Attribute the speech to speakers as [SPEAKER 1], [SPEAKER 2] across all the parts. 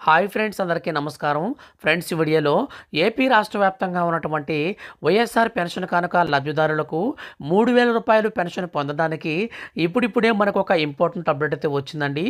[SPEAKER 1] Hi friends అందరికీ నమస్కారం. Friends ఈ వీడియోలో ఏపీ రాష్ట్ర వ్యాప్తంగా ఉన్నటువంటి వైఎస్ఆర్ పెన్షన్ కానుక లబ్ధిదారులకు మూడు వేల రూపాయలు పెన్షన్ పొందడానికి ఇప్పుడిప్పుడే మనకు ఒక ఇంపార్టెంట్ అప్డేట్ అయితే వచ్చిందండి.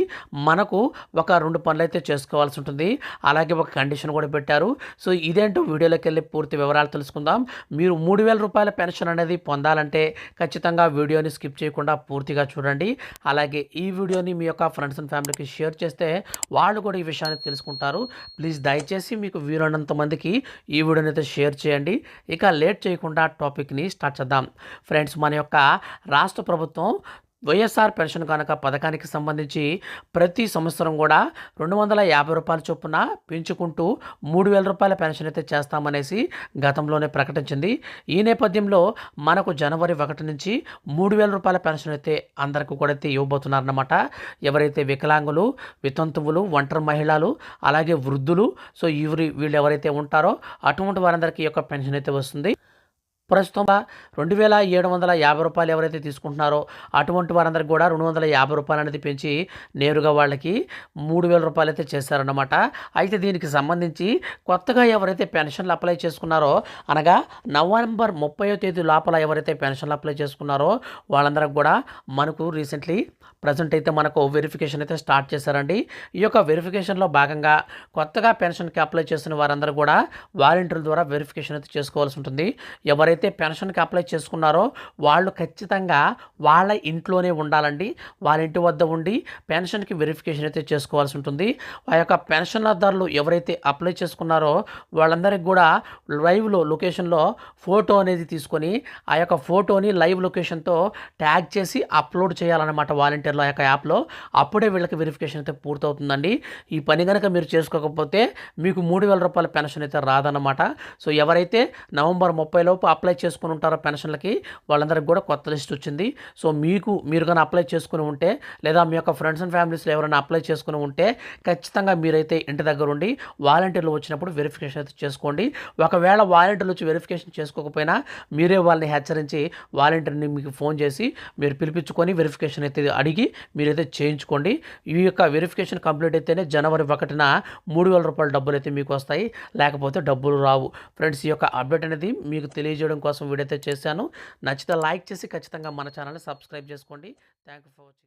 [SPEAKER 1] మనకు ఒక రెండు పనులు అయితే చేసుకోవాల్సి ఉంటుంది. అలాగే ఒక కండిషన్ కూడా పెట్టారు. సో ఇదేంటో వీడియోలోకి వెళ్ళి పూర్తి వివరాలు తెలుసుకుందాం. మీరు మూడు వేల రూపాయల పెన్షన్ అనేది పొందాలంటే ఖచ్చితంగా వీడియోని స్కిప్ చేయకుండా పూర్తిగా చూడండి. అలాగే ఈ వీడియోని మీ యొక్క ఫ్రెండ్స్ అండ్ ఫ్యామిలీకి షేర్ చేస్తే వాళ్ళు కూడా ఈ విషయాన్ని చేసుకుంటారు. ప్లీజ్ దయచేసి మీకు వీలైనంత మందికి ఈ వీడియోని అయితే షేర్ చేయండి. ఇక లేట్ చేయకుండా టాపిక్ని స్టార్ట్ చేద్దాం. ఫ్రెండ్స్ మన యొక్క రాష్ట్ర ప్రభుత్వం వైఎస్ఆర్ పెన్షన్ కనుక పథకానికి సంబంధించి ప్రతి సంవత్సరం కూడా రెండు వందల యాభై రూపాయల చొప్పున పెంచుకుంటూ మూడు వేల రూపాయల పెన్షన్ అయితే చేస్తామనేసి గతంలోనే ప్రకటించింది. ఈ నేపథ్యంలో మనకు జనవరి ఒకటి నుంచి మూడు వేల రూపాయల పెన్షన్ అయితే అందరికీ కూడా అయితే ఇవ్వబోతున్నారన్నమాట. ఎవరైతే వికలాంగులు వితంతువులు ఒంటరి మహిళలు అలాగే వృద్ధులు సో ఇవి వీళ్ళు ఎవరైతే ఉంటారో అటువంటి వారందరికీ ఈ యొక్క పెన్షన్ అయితే వస్తుంది. ప్రస్తుతం రెండు వేల ఏడు వందల యాభై రూపాయలు ఎవరైతే తీసుకుంటున్నారో అటువంటి వారందరికి కూడా రెండు వందల యాభై రూపాయలు అనేది పెంచి నేరుగా వాళ్ళకి మూడు వేల రూపాయలు అయితే చేశారన్నమాట. అయితే దీనికి సంబంధించి కొత్తగా ఎవరైతే పెన్షన్లు అప్లై చేసుకున్నారో అనగా నవంబర్ ముప్పయో తేదీ లోపల ఎవరైతే పెన్షన్లు అప్లై చేసుకున్నారో వాళ్ళందరికి కూడా మనకు రీసెంట్లీ ప్రజెంట్ అయితే మనకు వెరిఫికేషన్ అయితే స్టార్ట్ చేశారండి. ఈ యొక్క వెరిఫికేషన్లో భాగంగా కొత్తగా పెన్షన్కి అప్లై చేసిన వారందరూ కూడా వాలంటీర్ల ద్వారా వెరిఫికేషన్ అయితే చేసుకోవాల్సి ఉంటుంది. ఎవరైతే పెన్షన్కి అప్లై చేసుకున్నారో వాళ్ళు ఖచ్చితంగా వాళ్ళ ఇంట్లోనే ఉండాలండి. వాళ్ళ ఇంటి వద్ద ఉండి పెన్షన్కి వెరిఫికేషన్ అయితే చేసుకోవాల్సి ఉంటుంది. ఆ యొక్క పెన్షన్దారులు ఎవరైతే అప్లై చేసుకున్నారో వాళ్ళందరికీ కూడా లైవ్లో లొకేషన్లో ఫోటో అనేది తీసుకొని ఆ యొక్క ఫోటోని లైవ్ లొకేషన్తో ట్యాగ్ చేసి అప్లోడ్ చేయాలన్నమాట వాలంటీర్ల యొక్క యాప్లో. అప్పుడే వీళ్ళకి వెరిఫికేషన్ అయితే పూర్తవుతుందండి. ఈ పని కనుక మీరు చేసుకోకపోతే మీకు మూడు వేల రూపాయల పెన్షన్ అయితే రాదన్నమాట. సో ఎవరైతే నవంబర్ ముప్పై లోపు అప్లై అప్లై చేసుకుని ఉంటారో పెన్షన్లకి? వాళ్ళందరికీ కూడా కొత్త లిస్ట్ వచ్చింది. సో మీకు మీరు కానీ అప్లై చేసుకుని ఉంటే లేదా మీ యొక్క ఫ్రెండ్స్ అండ్ ఫ్యామిలీస్లో ఎవరైనా అప్లై చేసుకుని ఉంటే ఖచ్చితంగా మీరైతే ఇంటి దగ్గర ఉండి వాలంటీర్లు వచ్చినప్పుడు వెరిఫికేషన్ అయితే చేసుకోండి. ఒకవేళ వాలంటీర్లు వచ్చి వెరిఫికేషన్ చేసుకోకపోయినా మీరే వాళ్ళని హెచ్చరించి వాలంటీర్ని మీకు ఫోన్ చేసి మీరు పిలిపించుకొని వెరిఫికేషన్ అయితే అడిగి మీరైతే చేయించుకోండి. ఈ యొక్క వెరిఫికేషన్ కంప్లీట్ అయితేనే జనవరి ఒకటిన మూడు వేల రూపాయల డబ్బులు అయితే మీకు వస్తాయి. లేకపోతే డబ్బులు రావు. ఫ్రెండ్స్ ఈ యొక్క అప్డేట్ అనేది మీకు తెలియజేయడం కోసం వీడియో అయితే చేశాను. నచ్చితే లైక్ చేసి ఖచ్చితంగా మన ఛానల్ని సబ్స్క్రైబ్ చేసుకోండి. Thank you for watching.